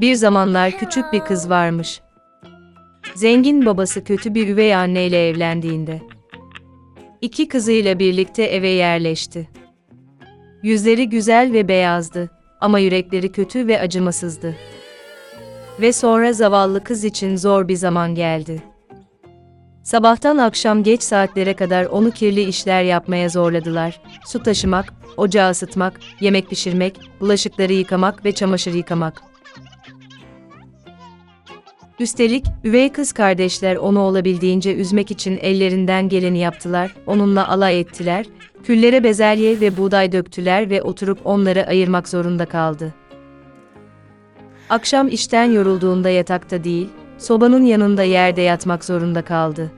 Bir zamanlar küçük bir kız varmış. Zengin babası kötü bir üvey anneyle evlendiğinde iki kızıyla birlikte eve yerleşti. Yüzleri güzel ve beyazdı ama yürekleri kötü ve acımasızdı. Ve sonra zavallı kız için zor bir zaman geldi. Sabahtan akşam geç saatlere kadar onu kirli işler yapmaya zorladılar. Su taşımak, ocağı ısıtmak, yemek pişirmek, bulaşıkları yıkamak ve çamaşır yıkamak. Üstelik, üvey kız kardeşler onu olabildiğince üzmek için ellerinden geleni yaptılar, onunla alay ettiler, küllere bezelye ve buğday döktüler ve oturup onları ayırmak zorunda kaldı. Akşam işten yorulduğunda yatakta değil, sobanın yanında yerde yatmak zorunda kaldı.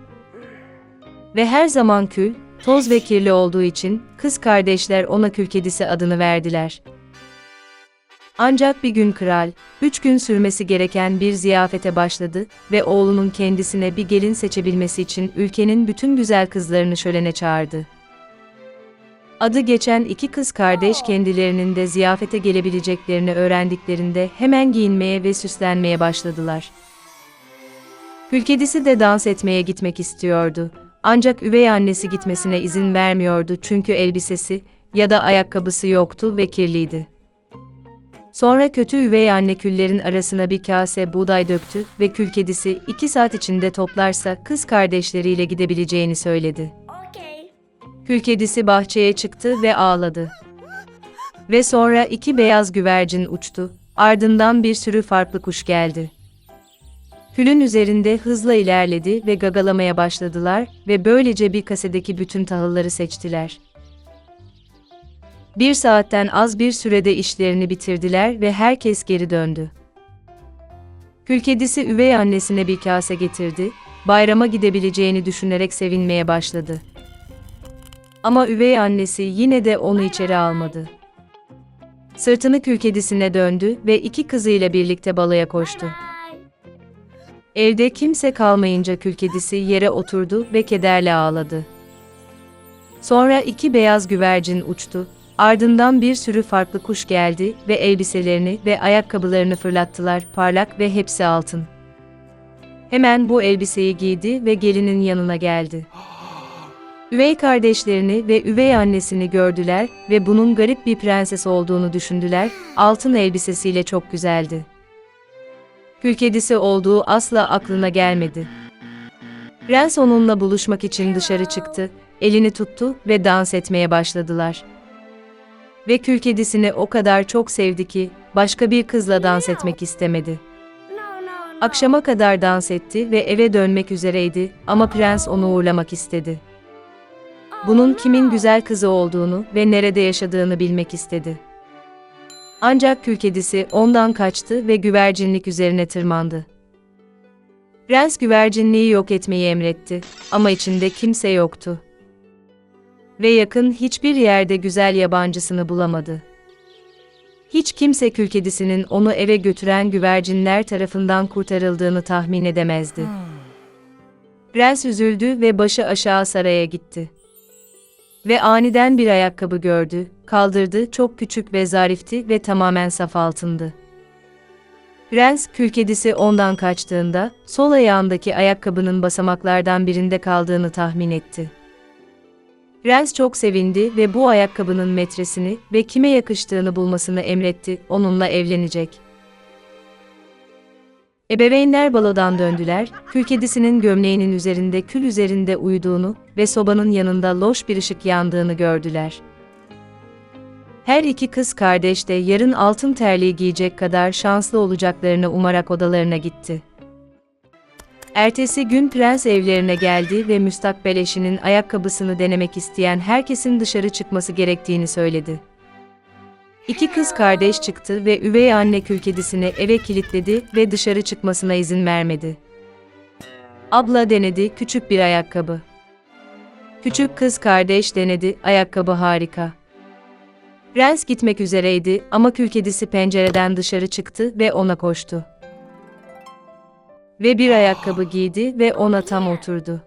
Ve her zaman kül, toz ve kirli olduğu için kız kardeşler ona kül kedisi adını verdiler. Ancak bir gün kral, üç gün sürmesi gereken bir ziyafete başladı ve oğlunun kendisine bir gelin seçebilmesi için ülkenin bütün güzel kızlarını şölene çağırdı. Adı geçen iki kız kardeş kendilerinin de ziyafete gelebileceklerini öğrendiklerinde hemen giyinmeye ve süslenmeye başladılar. Kül kedisi de dans etmeye gitmek istiyordu. Ancak üvey annesi gitmesine izin vermiyordu çünkü elbisesi ya da ayakkabısı yoktu ve kirliydi. Sonra kötü üvey anne küllerin arasına bir kase buğday döktü ve kül kedisi iki saat içinde toplarsa kız kardeşleriyle gidebileceğini söyledi. Okay. Kül kedisi bahçeye çıktı ve ağladı. Ve sonra iki beyaz güvercin uçtu, ardından bir sürü farklı kuş geldi. Külün üzerinde hızla ilerledi ve gagalamaya başladılar ve böylece bir kasedeki bütün tahılları seçtiler. Bir saatten az bir sürede işlerini bitirdiler ve herkes geri döndü. Kül kedisi üvey annesine bir kase getirdi, bayrama gidebileceğini düşünerek sevinmeye başladı. Ama üvey annesi yine de onu içeri almadı. Sırtını kül kedisine döndü ve iki kızıyla birlikte balaya koştu. Evde kimse kalmayınca kül kedisi yere oturdu ve kederle ağladı. Sonra iki beyaz güvercin uçtu, ardından bir sürü farklı kuş geldi ve elbiselerini ve ayakkabılarını fırlattılar, parlak ve hepsi altın. Hemen bu elbiseyi giydi ve gelinin yanına geldi. Üvey kardeşlerini ve üvey annesini gördüler ve bunun garip bir prenses olduğunu düşündüler, altın elbisesiyle çok güzeldi. Kül kedisi olduğu asla aklına gelmedi. Prens onunla buluşmak için dışarı çıktı, elini tuttu ve dans etmeye başladılar. Ve kül kedisini o kadar çok sevdi ki, başka bir kızla dans etmek istemedi. Akşama kadar dans etti ve eve dönmek üzereydi ama prens onu uğurlamak istedi. Bunun kimin güzel kızı olduğunu ve nerede yaşadığını bilmek istedi. Ancak kül kedisi ondan kaçtı ve güvercinlik üzerine tırmandı. Prens güvercinliği yok etmeyi emretti ama içinde kimse yoktu. Ve yakın hiçbir yerde güzel yabancısını bulamadı. Hiç kimse kül kedisinin onu eve götüren güvercinler tarafından kurtarıldığını tahmin edemezdi. Prens üzüldü ve başı aşağı saraya gitti. Ve aniden bir ayakkabı gördü, kaldırdı, çok küçük ve zarifti ve tamamen saf altındı. Prens, kül kedisi ondan kaçtığında, sol ayağındaki ayakkabının basamaklardan birinde kaldığını tahmin etti. Prens çok sevindi ve bu ayakkabının metresini ve kime yakıştığını bulmasını emretti, onunla evlenecek. Ebeveynler balodan döndüler, kül kedisinin gömleğinin üzerinde kül üzerinde uyuduğunu ve sobanın yanında loş bir ışık yandığını gördüler. Her iki kız kardeş de yarın altın terliği giyecek kadar şanslı olacaklarını umarak odalarına gitti. Ertesi gün prens evlerine geldi ve müstakbel eşinin ayakkabısını denemek isteyen herkesin dışarı çıkması gerektiğini söyledi. İki kız kardeş çıktı ve üvey anne kül kedisini eve kilitledi ve dışarı çıkmasına izin vermedi. Abla denedi küçük bir ayakkabı. Küçük kız kardeş denedi ayakkabı harika. Prens gitmek üzereydi ama kül kedisi pencereden dışarı çıktı ve ona koştu. Ve bir ayakkabı giydi ve ona tam oturdu.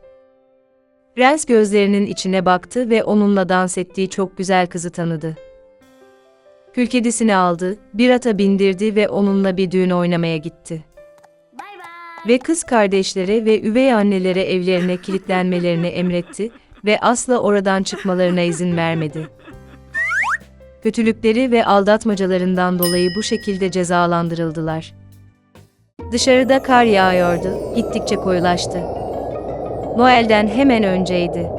Prens gözlerinin içine baktı ve onunla dans ettiği çok güzel kızı tanıdı. Kül kedisini aldı, bir ata bindirdi ve onunla bir düğün oynamaya gitti. Ve kız kardeşlere ve üvey annelere evlerine kilitlenmelerini emretti ve asla oradan çıkmalarına izin vermedi. Kötülükleri ve aldatmacalarından dolayı bu şekilde cezalandırıldılar. Dışarıda kar yağıyordu, gittikçe koyulaştı. Noel'den hemen önceydi.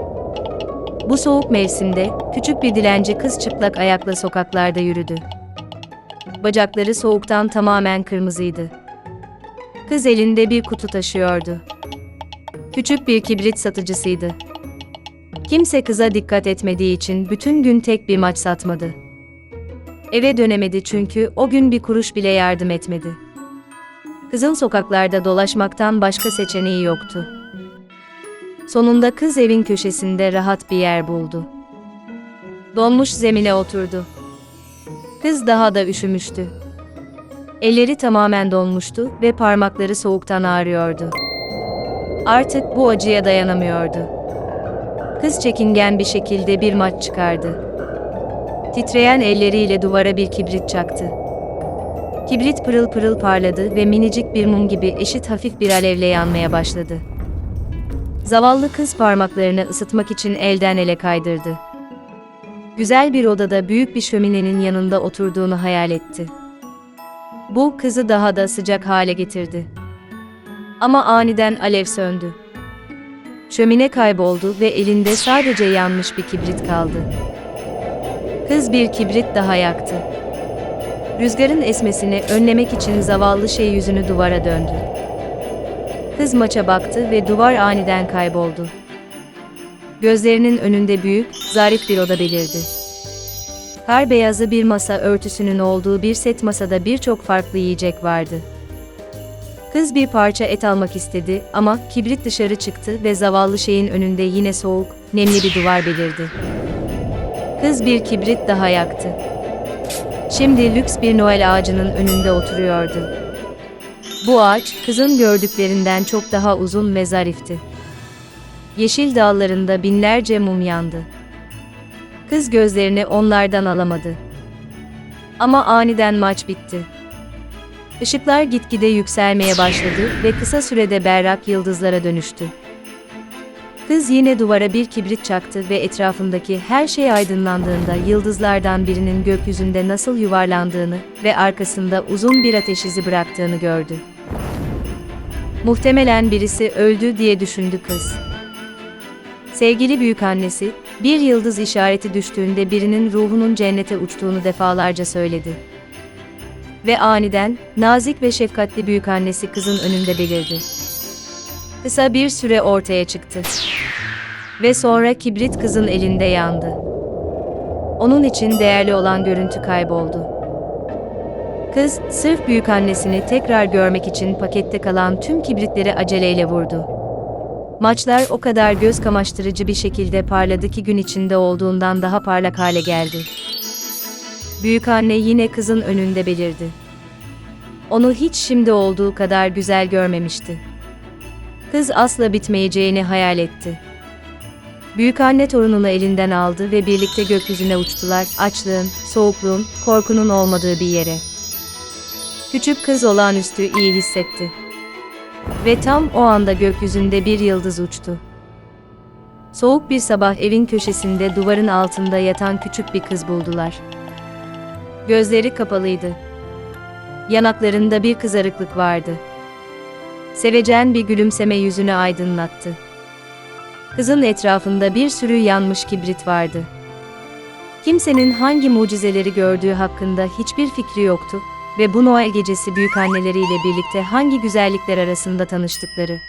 Bu soğuk mevsimde küçük bir dilenci kız çıplak ayakla sokaklarda yürüdü. Bacakları soğuktan tamamen kırmızıydı. Kız elinde bir kutu taşıyordu. Küçük bir kibrit satıcısıydı. Kimse kıza dikkat etmediği için bütün gün tek bir maç satmadı. Eve dönemedi çünkü o gün bir kuruş bile yardım etmedi. Kızın sokaklarda dolaşmaktan başka seçeneği yoktu. Sonunda kız evin köşesinde rahat bir yer buldu. Donmuş zemine oturdu. Kız daha da üşümüştü. Elleri tamamen donmuştu ve parmakları soğuktan ağrıyordu. Artık bu acıya dayanamıyordu. Kız çekingen bir şekilde bir maç çıkardı. Titreyen elleriyle duvara bir kibrit çaktı. Kibrit pırıl pırıl parladı ve minicik bir mum gibi eşit hafif bir alevle yanmaya başladı. Zavallı kız parmaklarını ısıtmak için elden ele kaydırdı. Güzel bir odada büyük bir şöminenin yanında oturduğunu hayal etti. Bu kızı daha da sıcak hale getirdi. Ama aniden alev söndü. Şömine kayboldu ve elinde sadece yanmış bir kibrit kaldı. Kız bir kibrit daha yaktı. Rüzgarın esmesini önlemek için zavallı şey yüzünü duvara döndü. Kız maça baktı ve duvar aniden kayboldu. Gözlerinin önünde büyük, zarif bir oda belirdi. Kar beyazı bir masa örtüsünün olduğu bir set masada birçok farklı yiyecek vardı. Kız bir parça et almak istedi ama kibrit dışarı çıktı ve zavallı şeyin önünde yine soğuk, nemli bir duvar belirdi. Kız bir kibrit daha yaktı. Şimdi lüks bir Noel ağacının önünde oturuyordu. Bu ağaç, kızın gördüklerinden çok daha uzun ve zarifti. Yeşil dallarında binlerce mum yandı. Kız gözlerini onlardan alamadı. Ama aniden maç bitti. Işıklar gitgide yükselmeye başladı ve kısa sürede berrak yıldızlara dönüştü. Kız yine duvara bir kibrit çaktı ve etrafındaki her şey aydınlandığında yıldızlardan birinin gökyüzünde nasıl yuvarlandığını ve arkasında uzun bir ateş izi bıraktığını gördü. Muhtemelen birisi öldü diye düşündü kız. Sevgili büyük annesi, bir yıldız işareti düştüğünde birinin ruhunun cennete uçtuğunu defalarca söyledi. Ve aniden, nazik ve şefkatli büyük annesi kızın önünde belirdi. Kısa bir süre ortaya çıktı. Ve sonra kibrit kızın elinde yandı. Onun için değerli olan görüntü kayboldu. Kız, sırf büyük annesini tekrar görmek için pakette kalan tüm kibritleri aceleyle vurdu. Maçlar o kadar göz kamaştırıcı bir şekilde parladı ki gün içinde olduğundan daha parlak hale geldi. Büyük anne yine kızın önünde belirdi. Onu hiç şimdi olduğu kadar güzel görmemişti. Kız asla bitmeyeceğini hayal etti. Büyük anne torununu elinden aldı ve birlikte gökyüzüne uçtular, açlığın, soğukluğun, korkunun olmadığı bir yere. Küçük kız olağanüstü iyi hissetti. Ve tam o anda gökyüzünde bir yıldız uçtu. Soğuk bir sabah evin köşesinde duvarın altında yatan küçük bir kız buldular. Gözleri kapalıydı. Yanaklarında bir kızarıklık vardı. Sevecen bir gülümseme yüzünü aydınlattı. Kızın etrafında bir sürü yanmış kibrit vardı. Kimsenin hangi mucizeleri gördüğü hakkında hiçbir fikri yoktu ve bu Noel gecesi büyük anneleriyle birlikte hangi güzellikler arasında tanıştıkları